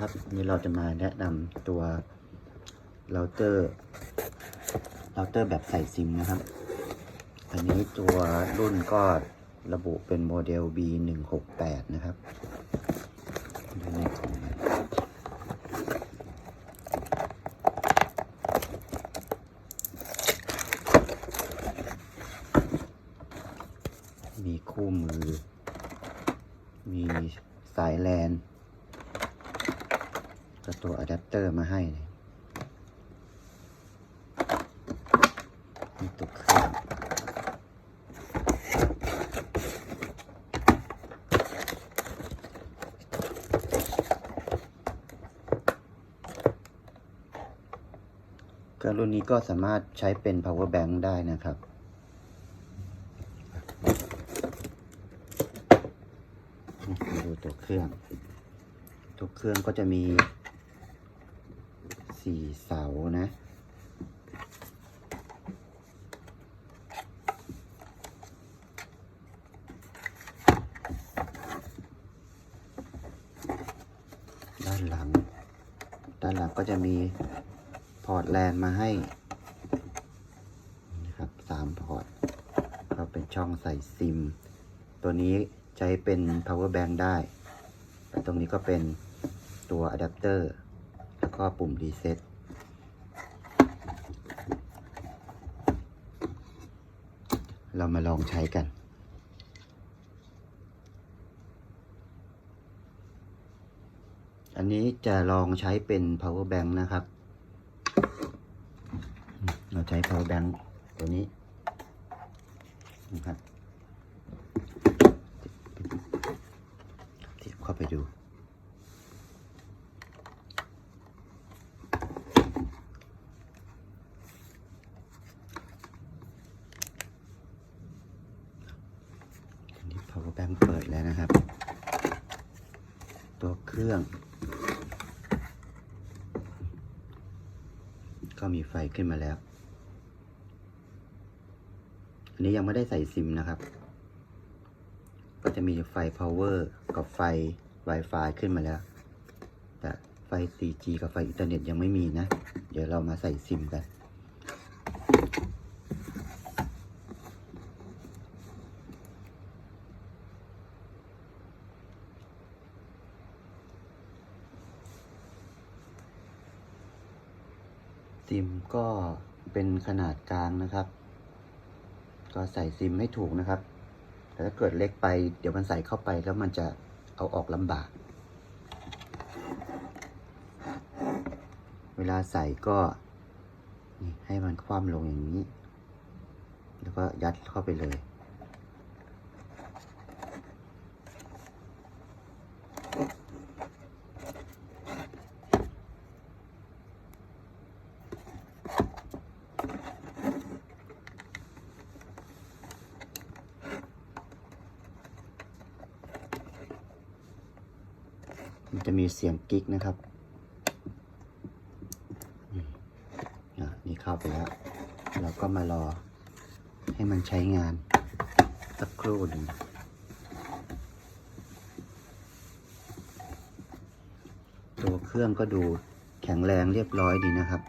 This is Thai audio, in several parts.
ครับวันนี้เราจะมาแนะนำตัวเราเตอร์เราเตอร์แบบใส่ซิมนะครับ อันนี้ตัวรุ่นก็ระบุเป็นโมเดล B168 นะครับดูในของมีคู่มือ มีสายแลน ก็ตัวอะแดปเตอร์มาให้เลยนี่ตัวเครื่องเครื่องรุ่นนี้ก็สามารถใช้เป็น power bank ได้นะครับมาดูตัวเครื่องตัวเครื่องก็จะมี สี่เสานะ ด้านหลัง ด้านหลังก็จะมีพอร์ตแลนมาให้นะครับสามพอร์ตก็เป็นช่องใส่ซิม ตัวนี้ใช้เป็น power bank ได้ แต่ตรงนี้ก็เป็นตัวอะแดปเตอร์ แล้วก็ปุ่ม reset เรามาลองใช้กัน อันนี้จะลองใช้เป็น power bank นะครับ เราใช้ power bank ตัวนี้นะครับเสียบเข้าไปดู power bank เปิดแล้วนะครับ ตัวเครื่อง ก็มีไฟขึ้นมาแล้ว อันนี้ยังไม่ได้ใส่ซิมนะครับ ก็จะมีไฟ power กับไฟ Wi-Fi ขึ้นมาแล้ว แต่ไฟ 4G กับไฟอินเทอร์เน็ตยังไม่มีนะ เดี๋ยวเรามาใส่ซิมกัน ซิมก็เป็นขนาดกลางนะครับ ก็ใส่ซิมให้ถูกนะครับ แต่ถ้าเกิดเล็กไป เดี๋ยวมันใส่เข้าไปแล้วมันจะเอาออกลำบาก เวลาใส่ก็ให้มันคว่ำลงอย่างนี้ แล้วก็ยัดเข้าไปเลย จะมีเสียงกิ๊กนะครับนี่เข้าไปแล้ว เราก็มารอให้มันใช้งานสักครู่หนึ่งตัวเครื่องก็ดูแข็งแรงเรียบร้อยดีนะครับ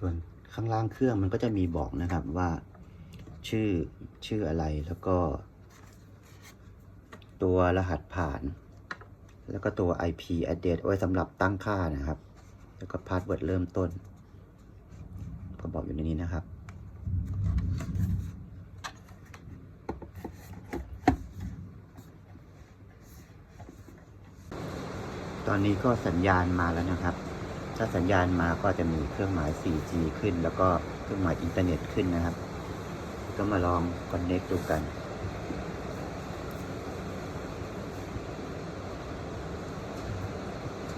ส่วนข้างล่างเครื่องมันก็จะมีบอกนะครับว่าชื่อชื่ออะไรแล้วก็ ตัวรหัสผ่าน แล้วก็ตัว IP address ไว้สำหรับตั้งค่านะครับ แล้วก็พาสเวิร์ดเริ่มต้นก็บอกอยู่ในนี้นะครับตอนนี้ก็สัญญาณมาแล้วนะครับ ถ้าสัญญาณมาก็จะมีเครื่องหมาย 4G ขึ้น แล้วก็เครื่องหมายอินเทอร์เน็ตขึ้นนะครับ ก็มาลองคอนเน c t ดูกัน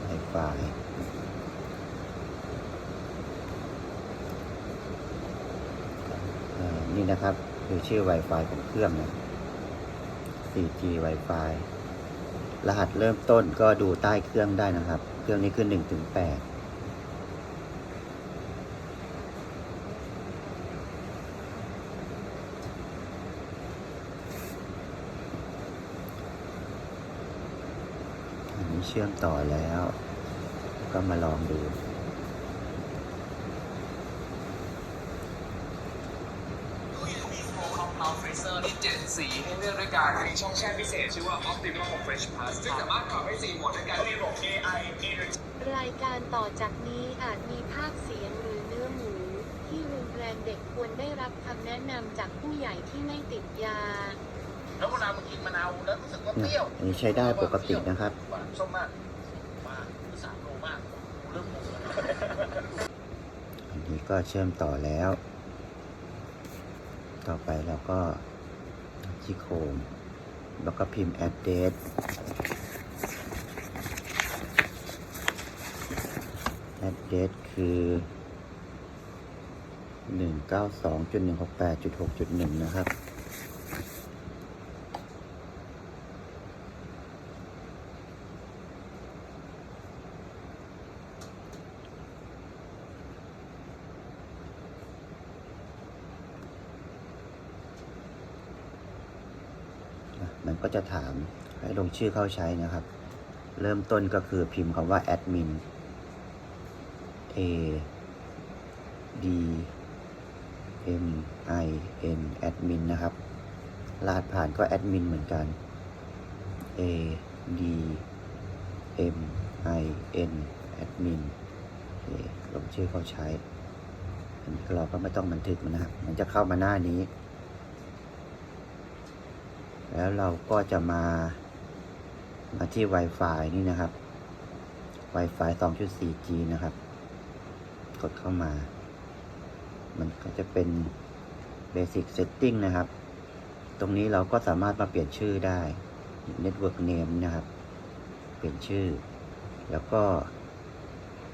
Wi-Fi เอ่อนี่นะครับคือชื่อ Wi-Fi ของเครื่องนะ 4G Wi-Fi รหัสเริ่มต้นก็ดูใต้เครื่องได้นะครับ เครื่องนี้คือ1ถึง8อันนี้ เชื่อมต่อแล้ว ก็มาลองดู ตู้เย็น v 4 Compound Freezer ที่เจ็ดสีให้เลือกด้วยกันมีช่องแช่พิเศษชื่อว่า Optimal Fresh Plus ซึ่งสามารถปรับให้สีหมดด้วยกันมีระบบ AI รายการต่อจากนี้อาจมีภาพเสียงหรือเนื้อหมู ที่รุนแรงเด็กควรได้รับคำแนะนำจากผู้ใหญ่ที่ไม่ติดยา แล้วเวลามากินมะนาวแล้วรู้สึกว่าเปรี้ยวอันนี้ใช้ได้ปกตินะครับ หวานส้มมากมากคือสามโลมากเริ่มงงแล้วอันนี้ก็เชื่อมต่อแล้ว ต่อไปเราก็ที่โคมแล้วก็พิมพ์ address address คือ 192.168.6.1 นะครับ ก็จะถามให้ลงชื่อเข้าใช้นะครับ เริ่มต้นก็คือพิมพ์คำว่า admin a d m i n admin นะครับรหัสผ่านก็ admin เหมือนกัน a d m i n admin ลงชื่อเข้าใช้อันนี้เราก็ไม่ต้องบันทึกมันนะครับ มันจะเข้ามาหน้านี้ แล้วเราก็จะมามาที่ Wi-Fi นี่นะครับ Wi-Fi 2.4G นะครับ กดเข้ามา มันก็จะเป็น Basic Setting นะครับ ตรงนี้เราก็สามารถมาเปลี่ยนชื่อได้ Network Name นะครับ เปลี่ยนชื่อ แล้วก็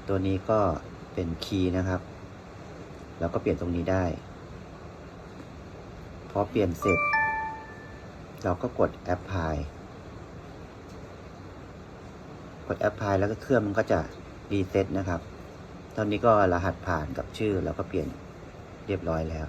ตัวนี้ก็เป็นคีย์นะครับ แล้วก็เปลี่ยนตรงนี้ได้ พอเปลี่ยนเสร็จ เราก็กดแอปพลายกดแอปพลายแล้วก็เครื่องมันก็จะรีเซ็ตนะครับ ตอนนี้ก็รหัสผ่านกับชื่อเราก็เปลี่ยนเรียบร้อยแล้ว